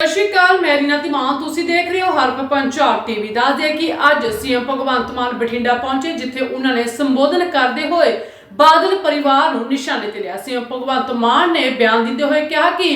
ਸਤਿ ਸ਼੍ਰੀ ਅਕਾਲ, ਮੈਂ ਰੀਨਾ ਧੀਮਾਨ ਤੁਸੀਂ ਦੇਖ ਰਹੇ ਹੋ ਹਰਪ ਪੰਜਾਬ ਟੀਵੀ। ਦੱਸ ਦਿਆ ਕਿ ਅੱਜ ਸੀਐਮ ਭਗਵੰਤ ਮਾਨ ਬਠਿੰਡਾ ਪਹੁੰਚੇ, ਜਿੱਥੇ ਉਹਨਾਂ ਨੇ ਸੰਬੋਧਨ ਕਰਦੇ ਹੋਏ ਬਾਦਲ ਪਰਿਵਾਰ ਨੂੰ ਨਿਸ਼ਾਨੇ ਤੇ ਲਿਆ। ਸੀਐਮ ਭਗਵੰਤ ਮਾਨ ਨੇ ਬਿਆਨ ਦਿੰਦੇ ਹੋਏ ਕਿਹਾ ਕਿ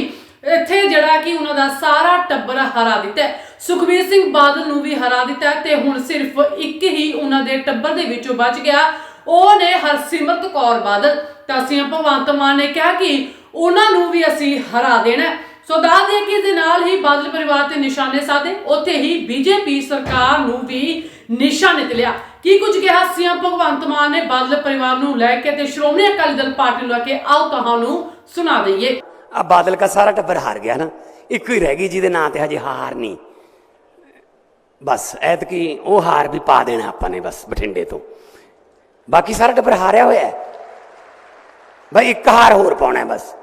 ਇੱਥੇ ਜਿਹੜਾ ਕਿ ਉਹਨਾਂ ਦਾ ਸਾਰਾ ਟੱਬਰ ਹਰਾ ਦਿੱਤਾ ਸੁਖਬੀਰ ਸਿੰਘ ਬਾਦਲ ਨੂੰ ਵੀ ਹਰਾ ਦਿੱਤਾ ਹੈ ਤੇ ਹੁਣ ਸਿਰਫ ਇੱਕ ਹੀ ਉਹਨਾਂ ਦੇ ਟੱਬਰ ਦੇ ਵਿੱਚੋਂ ਬਚ ਗਿਆ। ਉਹ ਨੇ ਹਰਸਿਮਰਤ ਕੌਰ ਬਾਦਲ। ਤਾਂ ਸੀਐਮ ਭਗਵੰਤ ਮਾਨ ਨੇ ਕਿਹਾ ਕਿ ਉਹਨਾਂ ਨੂੰ ਵੀ ਅਸੀਂ ਹਰਾ ਦੇਣਾ ਸੋ ਦੱਸ ਦਈਏ ਕਿ ਇਸ ਦੇ ਨਾਲ ਹੀ ਬਾਦਲ ਪਰਿਵਾਰ ਤੇ ਨਿਸ਼ਾਨੇ ਸਾਧੇ, ਉੱਥੇ ਹੀ ਬੀਜੇਪੀ ਸਰਕਾਰ ਨੂੰ ਵੀ ਨਿਸ਼ਾਨੇ ਤੇ ਲਿਆ। ਕੀ ਕੁਝ ਕਿਹਾ ਸੀਐਮ ਭਗਵੰਤ ਮਾਨ ਨੇ? ਬਾਦਲ ਪਰਿਵਾਰ ਨੂੰ ਲੈ ਕੇ ਤੇ ਸ਼੍ਰੋਮਣੀ ਅਕਾਲੀ ਦਲ ਪਾਰਟੀ ਨੂੰ ਲੈ ਕੇ ਆਓ ਤੁਹਾਨੂੰ ਸੁਣਾ ਦਈਏ। ਆ ਬਾਦਲ ਦਾ ਸਾਰਾ ਟੱਬਰ ਹਾਰ ਗਿਆ ਨਾ। ਇੱਕ ਹੀ ਰਹਿ ਗਈ ਜਿਹਦੇ ਨਾਂ ਤੇ ਹਜੇ ਹਾਰ ਨਹੀਂ। ਬਸ, ਐਤਕੀ ਉਹ ਹਾਰ ਵੀ ਪਾ ਦੇਣਾ ਆਪਾਂ ਨੇ ਬਸ ਬਠਿੰਡੇ ਤੋਂ। ਬਾਕੀ ਸਾਰਾ ਟੱਬਰ ਹਾਰਿਆ ਹੋਇਆ ਹੈ। ਬਈ ਇੱਕ ਹਾਰ ਹੋਰ ਪਾਉਣਾ ਬਸ।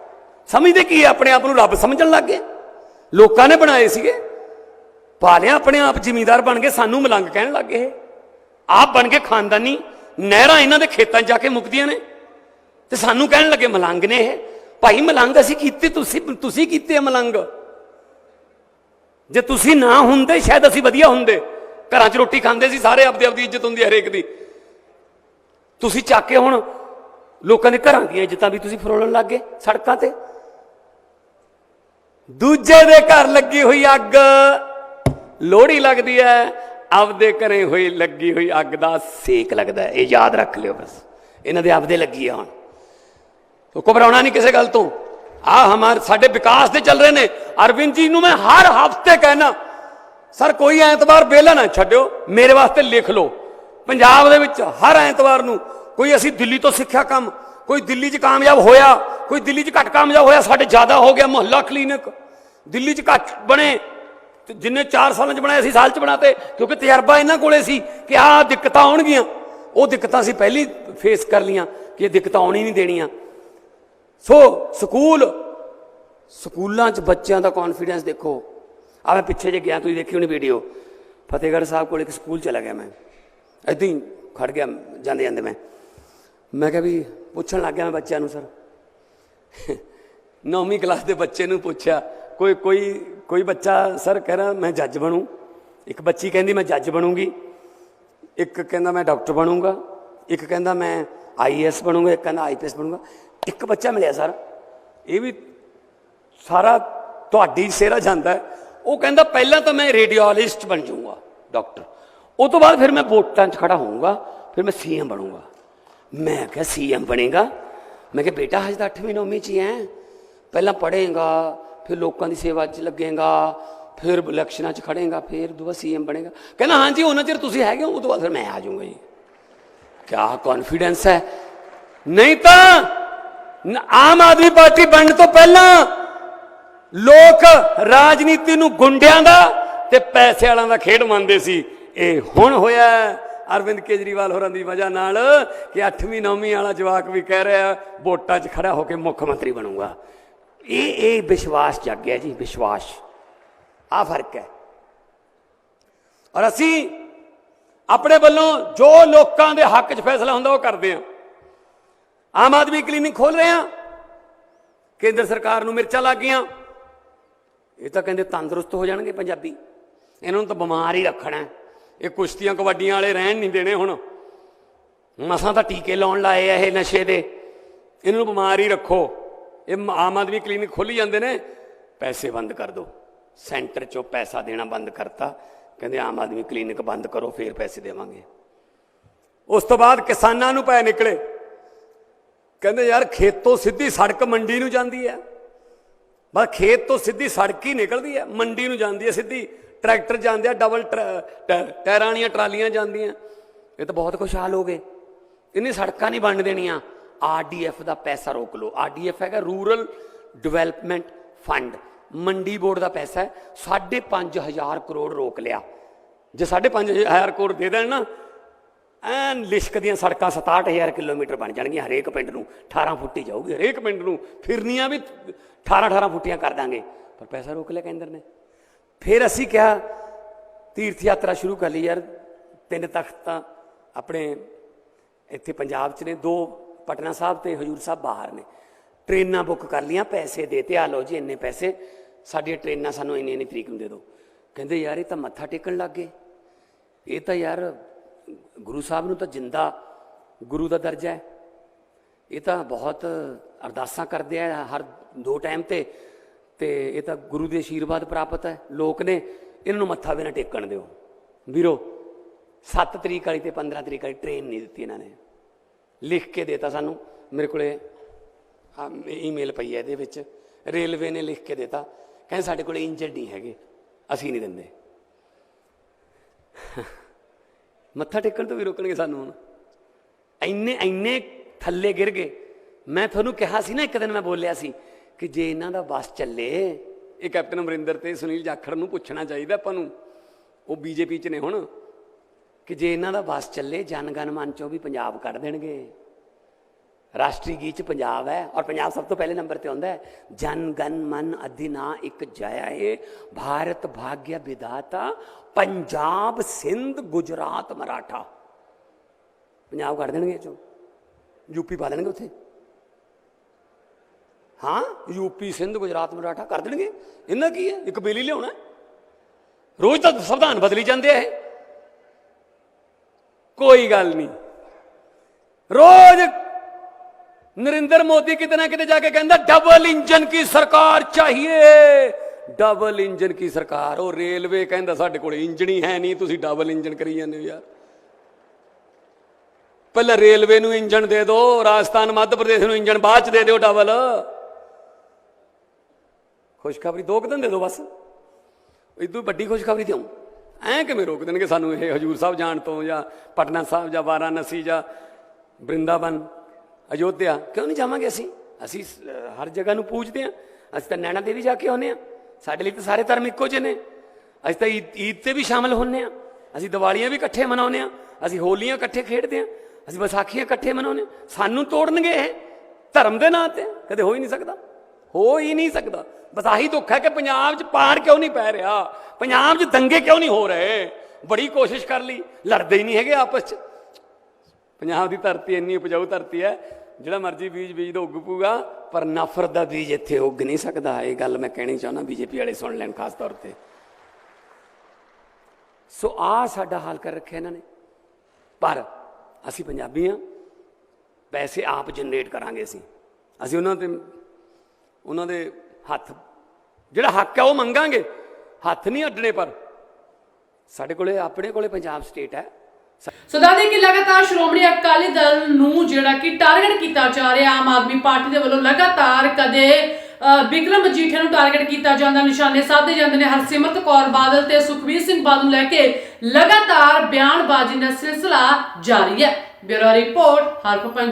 ਸਮਝਦੇ ਕੀ ਹੈ? ਆਪਣੇ ਆਪ ਨੂੰ ਰੱਬ ਸਮਝਣ ਲੱਗ ਗਏ। ਲੋਕਾਂ ਨੇ ਬਣਾਏ ਸੀਗੇ। ਪਾ ਲਿਆ ਆਪਣੇ ਆਪ ਜ਼ਿਮੀਂਦਾਰ ਬਣ ਕੇ ਸਾਨੂੰ ਮਲੰਗ ਕਹਿਣ ਲੱਗ ਗਏ। ਆਪ ਬਣ ਕੇ ਖਾਨਦਾਨੀ, ਨਹਿਰਾਂ ਇਹਨਾਂ ਦੇ ਖੇਤਾਂ 'ਚ ਜਾ ਕੇ ਮੁਕਦੀਆਂ ਨੇ। ਤੇ ਸਾਨੂੰ ਕਹਿਣ ਲੱਗੇ, ਮਲੰਗ ਨੇ ਇਹ। ਭਾਈ, ਮਲੰਗ ਅਸੀਂ ਕੀਤੇ, ਤੁਸੀਂ ਤੁਸੀਂ ਕੀਤੇ ਆ ਮਲੰਗ। ਜੇ ਤੁਸੀਂ ਨਾ ਹੁੰਦੇ, ਸ਼ਾਇਦ ਅਸੀਂ ਵਧੀਆ ਹੁੰਦੇ। ਘਰਾਂ 'ਚ ਰੋਟੀ ਖਾਂਦੇ ਸੀ, ਸਾਰੇ ਆਪਦੀ ਆਪਦੀ ਇੱਜ਼ਤ ਹੁੰਦੀ ਹਰੇਕ ਦੀ। ਤੁਸੀਂ ਚੱਕ ਕੇ ਹੁਣ ਲੋਕਾਂ ਦੇ ਘਰਾਂ ਦੀਆਂ ਇੱਜ਼ਤਾਂ ਵੀ ਤੁਸੀਂ ਫਰੋਲਣ ਲੱਗ ਗਏ ਸੜਕਾਂ ਤੇ। ਦੂਜੇ ਦੇ ਘਰ ਲੱਗੀ ਹੋਈ ਅੱਗ। ਲੋਹੜੀ ਲੱਗਦੀ ਹੈ, ਆਪਦੇ ਘਰੇ ਹੋਈ ਲੱਗੀ ਹੋਈ ਅੱਗ ਦਾ ਸੇਕ ਲੱਗਦਾ ਇਹ ਯਾਦ ਰੱਖ ਲਿਓ ਬਸ। ਇਹਨਾਂ ਦੇ ਆਪਦੇ ਲੱਗੀ ਆ ਹੁਣ। ਤੋ ਘਬਰਾਉਣਾ ਨਹੀਂ ਕਿਸੇ ਗੱਲ ਤੋਂ। ਆ ਹਮਾਰ ਸਾਡੇ ਵਿਕਾਸ ਦੇ ਚੱਲ ਰਹੇ ਨੇ। ਅਰਵਿੰਦ ਜੀ ਨੂੰ ਮੈਂ ਹਰ ਹਫ਼ਤੇ ਕਹਿਣਾ ਸਰ, ਕੋਈ ਐਤਵਾਰ ਬੇਲਾ ਨਾ ਛੱਡਿਓ। ਮੇਰੇ ਵਾਸਤੇ ਲਿਖ ਲਓ। ਪੰਜਾਬ ਦੇ ਵਿੱਚ ਹਰ ਐਤਵਾਰ ਨੂੰ ਕੋਈ ਅਸੀਂ ਦਿੱਲੀ ਤੋਂ ਸਿੱਖਿਆ ਕੰਮ, ਕੋਈ ਦਿੱਲੀ 'ਚ ਕਾਮਯਾਬ ਹੋਇਆ ਕੋਈ ਦਿੱਲੀ 'ਚ ਘੱਟ ਕਾਮਯਾਬ ਹੋਇਆ, ਸਾਡੇ ਜ਼ਿਆਦਾ ਹੋ ਗਿਆ ਮੁਹੱਲਾ ਕਲੀਨਿਕ। ਦਿੱਲੀ 'ਚ ਘੱਟ ਬਣੇ, ਤੇ ਜਿੰਨੇ 4 ਸਾਲਾਂ 'ਚ ਬਣਾਏ ਅਸੀਂ ਸਾਲ 'ਚ ਬਣਾਤੇ, ਕਿਉਂਕਿ ਤਜਰਬਾ ਇਹਨਾਂ ਕੋਲੇ ਸੀ ਕਿ ਆਹ ਦਿੱਕਤਾਂ ਆਉਣਗੀਆਂ। ਉਹ ਦਿੱਕਤਾਂ ਅਸੀਂ ਪਹਿਲੀ ਫੇਸ ਕਰ ਲੀਆਂ ਕਿ ਇਹ ਦਿੱਕਤਾਂ ਆਉਣੀ ਨਹੀਂ ਦੇਣੀਆਂ। ਸੋ ਸਕੂਲ, ਸਕੂਲਾਂ 'ਚ ਬੱਚਿਆਂ ਦਾ ਕੌਨਫੀਡੈਂਸ ਦੇਖੋ। ਆ ਮੈਂ ਪਿੱਛੇ ਜੇ ਗਿਆ, ਤੁਸੀਂ ਦੇਖੀ ਹੋਣੀ ਵੀਡੀਓ ਫਤਿਹਗੜ੍ਹ ਸਾਹਿਬ ਕੋਲ ਇੱਕ ਸਕੂਲ ਚਲਾ ਗਿਆ ਮੈਂ। ਏਦਾਂ ਹੀ ਖੜ ਗਿਆ ਜਾਂਦੇ ਜਾਂਦੇ ਮੈਂ। ਮੈਂ ਕਿਹਾ ਵੀ ਪੁੱਛਣ ਲੱਗ ਗਿਆ ਮੈਂ ਬੱਚਿਆਂ ਨੂੰ, ਸਰ ਨੌਵੀਂ ਕਲਾਸ ਦੇ ਬੱਚੇ ਨੂੰ ਪੁੱਛਿਆ, ਕੋਈ ਕੋਈ ਕੋਈ ਬੱਚਾ ਸਰ ਕਹਿ ਰਿਹਾ, ਮੈਂ ਜੱਜ ਬਣੂ। ਇੱਕ ਬੱਚੀ ਕਹਿੰਦੀ, ਮੈਂ ਜੱਜ ਬਣੂੰਗੀ। ਇੱਕ ਕਹਿੰਦਾ, ਮੈਂ ਡਾਕਟਰ ਬਣੂੰਗਾ। ਇੱਕ ਕਹਿੰਦਾ, ਮੈਂ ਆਈਐਸ ਬਣੂੰਗਾ। ਇੱਕ ਕਹਿੰਦਾ ਆਈਪੀਐਸ ਬਣੂੰਗਾ। ਇੱਕ ਬੱਚਾ ਮਿਲਿਆ, ਸਰ। ਇਹ ਵੀ ਸਾਰਾ ਤੁਹਾਡੀ ਸੇਰਾ ਜਾਂਦਾ ਹੈ। ਉਹ ਕਹਿੰਦਾ, ਪਹਿਲਾਂ ਤਾਂ ਮੈਂ ਰੇਡੀਓਲੋਜਿਸਟ ਬਣ ਜਾਊਂਗਾ, ਡਾਕਟਰ। ਉਹ ਤੋਂ ਬਾਅਦ ਫਿਰ ਮੈਂ ਵੋਟਾਂ 'ਚ ਖੜਾ ਹੋਊਂਗਾ, ਫਿਰ ਮੈਂ ਸੀਐਮ ਬਣੂੰਗਾ। ਮੈਂ ਕਿਹਾ ਸੀਐਮ ਬਣੇਗਾ? ਮੈਂ ਕਿਹਾ, ਬੇਟਾ, ਹਜੇ ਤਾਂ 8ਵੀਂ 9ਵੀਂ 'ਚ ਹੀ ਹੈ ਪਹਿਲਾਂ ਪੜ੍ਹੇਗਾ, ਫਿਰ ਲੋਕਾਂ ਦੀ ਸੇਵਾ 'ਚ ਲੱਗੇਗਾ, ਫਿਰ ਇਲੈਕਸ਼ਨਾਂ 'ਚ ਖੜੇਗਾ ਫਿਰ ਦੁਬਾਰਾ ਸੀਐਮ ਬਣੇਗਾ। ਕਹਿੰਦਾ ਹਾਂਜੀ ਉਹਨਾਂ ਚਿਰ ਤੁਸੀਂ ਹੈਗੇ ਹੋ, ਉਹ ਤੋਂ ਬਾਅਦ ਫਿਰ ਮੈਂ ਆ ਜਾਊਂਗਾ ਜੀ। ਕਿਆ ਕੌਨਫੀਡੈਂਸ ਹੈ? ਨਹੀਂ ਤਾਂ ਆਮ ਆਦਮੀ ਪਾਰਟੀ ਬਣਨ ਤੋਂ ਪਹਿਲਾਂ ਲੋਕ ਰਾਜਨੀਤੀ ਨੂੰ ਗੁੰਡਿਆਂ ਦਾ ਤੇ ਪੈਸੇ ਵਾਲਿਆਂ ਦਾ ਖੇਡ ਮੰਨਦੇ ਸੀ। ਇਹ ਹੁਣ ਹੋਇਆ ਅਰਵਿੰਦ ਕੇਜਰੀਵਾਲ ਹੋਰਾਂ ਦੀ ਵਜ੍ਹਾ ਨਾਲ ਕਿ 8ਵੀਂ 9ਵੀਂ ਵਾਲਾ ਜਵਾਕ ਵੀ ਕਹਿ ਰਿਹਾ, ਵੋਟਾਂ 'ਚ ਖੜਾ ਹੋ ਕੇ ਮੁੱਖ ਮੰਤਰੀ ਬਣੂਗਾ। ਇਹ ਇਹ ਵਿਸ਼ਵਾਸ ਜਾਗ ਗਿਆ ਜੀ, ਵਿਸ਼ਵਾਸ। ਆ ਫ਼ਰਕ ਹੈ। ਔਰ ਅਸੀਂ ਆਪਣੇ ਵੱਲੋਂ ਜੋ ਲੋਕਾਂ ਦੇ ਹੱਕ 'ਚ ਫੈਸਲਾ ਹੁੰਦਾ ਉਹ ਕਰਦੇ ਹਾਂ। ਆਮ ਆਦਮੀ ਕਲੀਨਿਕ ਖੋਲ ਰਹੇ ਹਾਂ। ਕੇਂਦਰ ਸਰਕਾਰ ਨੂੰ ਮਿਰਚਾਂ ਲੱਗ ਗਈਆਂ। ਇਹ ਤਾਂ ਕਹਿੰਦੇ ਤੰਦਰੁਸਤ ਹੋ ਜਾਣਗੇ ਪੰਜਾਬੀ। ਇਹਨਾਂ ਨੂੰ ਤਾਂ ਬਿਮਾਰ ਹੀ ਰੱਖਣਾ ਇਹ ਕੁਸ਼ਤੀਆਂ ਕਬੱਡੀਆਂ ਵਾਲੇ ਰਹਿਣ ਨਹੀਂ ਦੇਣੇ ਹੁਣ। ਮਸਾਂ ਤਾਂ ਟੀਕੇ ਲਾਉਣ ਲਾਏ ਆ ਇਹ ਨਸ਼ੇ ਦੇ। ਇਹਨਾਂ ਨੂੰ ਬਿਮਾਰ ਹੀ ਰੱਖੋ। ਇਹ ਆਮ ਆਦਮੀ ਕਲੀਨਿਕ ਖੋਲੀ ਜਾਂਦੇ ਨੇ। ਪੈਸੇ ਬੰਦ ਕਰ ਦਿਓ ਸੈਂਟਰ ਚੋਂ ਪੈਸਾ ਦੇਣਾ ਬੰਦ ਕਰਤਾ। ਕਹਿੰਦੇ ਆਮ ਆਦਮੀ ਕਲੀਨਿਕ ਬੰਦ ਕਰੋ, ਫੇਰ ਪੈਸੇ ਦੇਵਾਂਗੇ। ਉਸ ਤੋਂ ਬਾਅਦ ਕਿਸਾਨਾਂ ਨੂੰ ਪੈ ਨਿਕਲੇ। ਕਹਿੰਦੇ ਯਾਰ ਖੇਤੋਂ ਸਿੱਧੀ ਸੜਕ ਮੰਡੀ ਨੂੰ ਜਾਂਦੀ ਹੈ। ਬਸ ਖੇਤ ਤੋਂ ਸਿੱਧੀ ਸੜਕ ਹੀ ਨਿਕਲਦੀ ਹੈ। ਮੰਡੀ ਨੂੰ ਜਾਂਦੀ ਹੈ ਸਿੱਧੀ। ਟਰੈਕਟਰ ਜਾਂਦੇ ਆ ਡਬਲ ਟਰ- ਟੈ- ਟਾਇਰਾਂ ਵਾਲੀਆਂ ਟਰਾਲੀਆਂ ਜਾਂਦੀਆਂ। ਇਹ ਤਾਂ ਬਹੁਤ ਖੁਸ਼ਹਾਲ ਹੋ ਗਏ। ਇੰਨੀ ਸੜਕਾਂ ਨਹੀਂ ਬਣ ਦੇਣੀਆਂ। ਆਰਡੀਐਫ ਦਾ ਪੈਸਾ ਰੋਕ ਲਓ। ਆਰਡੀਐਫ ਹੈਗਾ ਰੂਰਲ ਡਿਵੈਲਪਮੈਂਟ ਫੰਡ। ਮੰਡੀ ਬੋਰਡ ਦਾ ਪੈਸਾ ਹੈ। 5.5000 ਕਰੋੜ ਰੋਕ ਲਿਆ। ਜੇ 5.5000 ਕਰੋੜ ਦੇ ਦੇਣ ਨਾ, ਐਨ ਲਿਸ਼ਕ ਦੀਆਂ ਸੜਕਾਂ 67000 ਕਿਲੋਮੀਟਰ ਬਣ ਜਾਣਗੀਆਂ ਹਰੇਕ ਪਿੰਡ ਨੂੰ। 18 ਫੁੱਟੀ ਜਾਊਗੀ। ਹਰੇਕ ਪਿੰਡ ਨੂੰ ਫਿਰਨੀਆਂ ਵੀ 18 18 ਫੁੱਟੀਆਂ ਕਰ ਦਾਂਗੇ। ਪਰ ਪੈਸਾ ਰੋਕ ਲਿਆ ਕੇਂਦਰ ਨੇ। ਫਿਰ ਅਸੀਂ ਕਿਹਾ, ਤੀਰਥ ਯਾਤਰਾ ਸ਼ੁਰੂ ਕਰ ਲਈ ਯਾਰ, ਤਿੰਨ ਤਖਤ ਤਾਂ ਆਪਣੇ ਇੱਥੇ ਪੰਜਾਬ 'ਚ ਨੇ, ਦੋ ਪਟਨਾ ਸਾਹਿਬ ਤੇ ਹਜੂਰ ਸਾਹਿਬ ਬਾਹਰ ਨੇ। ਟ੍ਰੇਨਾਂ ਬੁੱਕ ਕਰ ਲੀਆਂ ਪੈਸੇ ਦੇ ਦੇਤੇ ਆ ਲਓ ਜੀ, ਇੰਨੇ ਪੈਸੇ, ਸਾਡੀਆਂ ਟ੍ਰੇਨਾਂ ਸਾਨੂੰ ਇੰਨੀ ਇੰਨੀ ਤਰੀਕ ਨੂੰ ਦੇ ਦਿਓ। ਕਹਿੰਦੇ ਯਾਰ, ਇਹ ਤਾਂ ਮੱਥਾ ਟੇਕਣ ਲੱਗ ਗਏ। ਇਹ ਤਾਂ ਯਾਰ, ਗੁਰੂ ਸਾਹਿਬ ਨੂੰ ਤਾਂ ਜਿੰਦਾ, ਗੁਰੂ ਦਾ ਦਰਜਾ ਹੈ। ਇਹ ਤਾਂ ਬਹੁਤ ਅਰਦਾਸਾਂ ਕਰਦੇ ਆ, ਹਰ ਦੋ ਟਾਈਮ ਤੇ। ਤੇ ਇਹ ਤਾਂ ਗੁਰੂ ਦੇ ਆਸ਼ੀਰਵਾਦ ਪ੍ਰਾਪਤ ਹੈ। ਲੋਕ ਨੇ ਇਹਨਾਂ ਨੂੰ ਮੱਥਾ ਵੀ ਨਾ ਟੇਕਣ ਦਿਓ। ਵੀਰੋ 7 ਤਰੀਕ ਵਾਲੀ ਤੇ 15 ਤਰੀਕ ਵਾਲੀ ਟ੍ਰੇਨ ਨਹੀਂ ਦਿੱਤੀ ਇਹਨਾਂ ਨੇ। ਲਿਖ ਕੇ ਦੇਤਾ ਸਾਨੂੰ। ਮੇਰੇ ਕੋਲੇ ਆ ਈਮੇਲ ਪਈ ਹੈ ਇਹਦੇ ਵਿੱਚ। ਰੇਲਵੇ ਨੇ ਲਿਖ ਕੇ ਦੇਤਾ ਕਹਿੰਦੇ ਸਾਡੇ ਕੋਲੇ ਇੰਜਨ ਨਹੀਂ ਹੈਗੇ। ਅਸੀਂ ਨਹੀਂ ਦਿੰਦੇ। ਮੱਥਾ ਟੇਕਣ ਤੋਂ ਵੀ ਰੋਕਣਗੇ ਸਾਨੂੰ ਹੁਣ। ਇੰਨੇ ਇੰਨੇ ਥੱਲੇ ਗਿਰ ਗਏ। ਮੈਂ ਤੁਹਾਨੂੰ ਕਿਹਾ ਸੀ ਨਾ, ਇੱਕ ਦਿਨ ਮੈਂ ਬੋਲਿਆ ਸੀ ਕਿ ਜੇ ਇਹਨਾਂ ਦਾ ਬੱਸ ਚੱਲੇ, ਇਹ ਕੈਪਟਨ ਅਮਰਿੰਦਰ ਤੇ ਸੁਨੀਲ ਜਾਖੜ ਨੂੰ ਪੁੱਛਣਾ ਚਾਹੀਦਾ ਆਪਾਂ ਨੂੰ, ਉਹ ਬੀਜੇਪੀ 'ਚ ਨੇ ਹੁਣ, ਕਿ ਜੇ ਇਹਨਾਂ ਦਾ ਬੱਸ ਚੱਲੇ, ਜਨਗਨ ਮਨ ਚੋਂ ਵੀ ਪੰਜਾਬ ਕੱਢ ਦੇਣਗੇ। ਰਾਸ਼ਟਰੀ ਗੀਤ ਚ ਪੰਜਾਬ ਹੈ, ਔਰ ਪੰਜਾਬ ਸਭ ਤੋਂ ਪਹਿਲੇ ਨੰਬਰ ਤੇ ਆਉਂਦਾ ਹੈ ਜਨ ਗਨ ਮਨ ਅਧਿਨਾ ਇੱਕ ਜਯ ਭਾਰਤ ਭਾਗਯ ਵਿਦਾਤਾ ਪੰਜਾਬ ਸਿੰਧ ਗੁਜਰਾਤ ਮਰਾਠਾ। ਪੰਜਾਬ ਕੱਢ ਦੇਣਗੇ ਚੋਂ ਯੂਪੀ ਪਾ ਦੇਣਗੇ ਉੱਥੇ। ਹਾਂ, ਯੂਪੀ, ਸਿੰਧ, ਗੁਜਰਾਤ, ਮਰਾਠਾ ਕਰ ਦੇਣਗੇ। ਇਹਨਾਂ ਕੀ ਹੈ? ਇੱਕ ਬੇਲੀ ਲਿਆਉਣਾ ਰੋਜ਼ ਤਾਂ ਸੰਵਿਧਾਨ ਬਦਲੀ ਜਾਂਦੇ ਆ ਇਹ। ਕੋਈ ਗੱਲ ਨਹੀਂ। ਰੋਜ਼ ਨਰਿੰਦਰ ਮੋਦੀ ਕਿਤੇ ਨਾ ਕਿਤੇ ਜਾ ਕੇ ਕਹਿੰਦਾ ਡਬਲ ਇੰਜਨ ਕੀ ਸਰਕਾਰ ਚਾਹੀਏ? ਡਬਲ ਇੰਜਨ ਕੀ ਸਰਕਾਰ? ਉਹ ਰੇਲਵੇ ਕਹਿੰਦਾ, ਸਾਡੇ ਕੋਲ ਇੰਜਣ ਹੀ ਹੈ ਨਹੀਂ। ਤੁਸੀਂ ਡਬਲ ਇੰਜਨ ਕਰੀ ਜਾਂਦੇ ਹੋ ਯਾਰ। ਪਹਿਲਾਂ ਰੇਲਵੇ ਨੂੰ ਇੰਜਣ ਦੇ ਦਿਓ, ਰਾਜਸਥਾਨ, ਮੱਧ ਪ੍ਰਦੇਸ਼ ਨੂੰ ਇੰਜਣ ਬਾਅਦ ਚ ਦੇ ਦਿਓ ਡਬਲ ਖੁਸ਼ਖਬਰੀ ਦੋ ਕੁ ਦਿਨ ਦੇ ਦਿਓ ਬਸ। ਇਦੋਂ ਵੱਡੀ ਖੁਸ਼ਖਬਰੀ ਦਿਓ ਐਂ ਕਿਵੇਂ ਰੋਕ ਦੇਣਗੇ ਸਾਨੂੰ ਇਹ ਹਜੂਰ ਸਾਹਿਬ ਜਾਣ ਤੋਂ ਜਾਂ ਪਟਨਾ ਸਾਹਿਬ ਜਾਂ ਵਾਰਾਣਸੀ ਜਾਂ ਬ੍ਰਿੰਦਾਵਨ, ਅਯੋਧਿਆ? ਕਿਉਂ ਨਹੀਂ ਜਾਵਾਂਗੇ ਅਸੀਂ? ਅਸੀਂ ਹਰ ਜਗ੍ਹਾ ਨੂੰ ਪੂਜਦੇ ਹਾਂ। ਅਸੀਂ ਤਾਂ ਨੈਣਾ ਦੇਵੀ ਜਾ ਕੇ ਆਉਂਦੇ ਹਾਂ। ਸਾਡੇ ਲਈ ਤਾਂ ਸਾਰੇ ਧਰਮ ਇੱਕੋ ਜਿਹੇ ਨੇ। ਅਸੀਂ ਤਾਂ ਈਦ ਈਦ ਤੇ ਵੀ ਸ਼ਾਮਲ ਹੁੰਨੇ ਆ ਅਸੀਂ ਦੀਵਾਲੀਆਂ ਵੀ ਇਕੱਠੇ ਮਨਾਉਂਦੇ ਆ ਅਸੀਂ ਹੋਲੀਆਂ ਇਕੱਠੇ ਖੇਡਦੇ ਆ ਅਸੀਂ ਵਿਸਾਖੀਆਂ ਇਕੱਠੇ ਮਨਾਉਂਦੇ ਹਾਂ। ਸਾਨੂੰ ਤੋੜਨਗੇ ਇਹ ਧਰਮ ਦੇ ਨਾਂ ਤੇ। ਕਦੇ ਹੋ ਹੀ ਨਹੀਂ ਸਕਦਾ। ਹੋ ਹੀ ਨਹੀਂ ਸਕਦਾ। ਬਸ ਆਹੀ ਦੁੱਖ ਹੈ ਕਿ ਪੰਜਾਬ 'ਚ ਪਾੜ ਕਿਉਂ ਨਹੀਂ ਪੈ ਰਿਹਾ? ਪੰਜਾਬ 'ਚ ਦੰਗੇ ਕਿਉਂ ਨਹੀਂ ਹੋ ਰਹੇ? ਬੜੀ ਕੋਸ਼ਿਸ਼ ਕਰ ਲਈ। ਲੜਦੇ ਹੀ ਨਹੀਂ ਹੈਗੇ ਆਪਸ 'ਚ। ਪੰਜਾਬ ਦੀ ਧਰਤੀ ਇੰਨੀ ਉਪਜਾਊ ਧਰਤੀ ਹੈ, ਜਿਹੜਾ ਮਰਜ਼ੀ ਬੀਜ ਬੀਜ ਦੋ ਉੱਗ ਪੂਗਾ ਪਰ ਨਫ਼ਰਤ ਦਾ ਬੀਜ ਇੱਥੇ ਉੱਗ ਨਹੀਂ ਸਕਦਾ। ਇਹ ਗੱਲ ਮੈਂ ਕਹਿਣੀ ਚਾਹੁੰਦਾ ਬੀਜੇਪੀ ਵਾਲੇ ਸੁਣ ਲੈਣ ਖਾਸ ਤੌਰ ਤੇ। ਸੋ ਆ ਸਾਡਾ ਹਾਲ ਕਰ ਰੱਖਿਆ ਇਹਨਾਂ ਨੇ। ਪਰ ਅਸੀਂ ਪੰਜਾਬੀ ਹਾਂ। ਪੈਸੇ ਆਪ ਜਨਰੇਟ ਕਰਾਂਗੇ ਅਸੀਂ। ਅਸੀਂ ਉਹਨਾਂ ਤੇ ਉਹਨਾਂ ਦੇ ਹੱਥ। ਜਿਹੜਾ ਹੱਕ ਹੈ ਉਹ ਮੰਗਾਂਗੇ। ਹੱਥ ਨਹੀਂ ਅੱਡਣੇ ਪਰ। ਸਾਡੇ ਕੋਲੇ ਆਪਣੇ ਕੋਲੇ ਪੰਜਾਬ ਸਟੇਟ ਹੈ। ਸੋ ਦੱਸਦੇ ਕਿ ਲਗਾਤਾਰ ਸ਼੍ਰੋਮਣੀ ਅਕਾਲੀ ਦਲ ਨੂੰ ਜਿਹੜਾ ਕਿ ਟਾਰਗੇਟ ਕੀਤਾ ਜਾ ਰਿਹਾ ਆਮ ਆਦਮੀ ਪਾਰਟੀ ਦੇ ਵੱਲੋਂ ਲਗਾਤਾਰ ਕਦੇ ਅ, ਬਿਕਰਮ ਮਜੀਠੀਆ ਨੂੰ ਟਾਰਗੇਟ ਕੀਤਾ ਜਾਂਦਾ ਨਿਸ਼ਾਨੇ ਸਾਧੇ ਜਾਂਦੇ ਨੇ। ਹਰਸਿਮਰਤ ਕੌਰ ਬਾਦਲ ਤੇ ਸੁਖਬੀਰ ਸਿੰਘ ਬਾਦਲ ਨੂੰ ਲੈ ਕੇ ਲਗਾਤਾਰ ਬਿਆਨਬਾਜ਼ੀ ਦਾ ਸਿਲਸਿਲਾ ਜਾਰੀ ਹੈ। Bureau report ਹਰਪੰਚ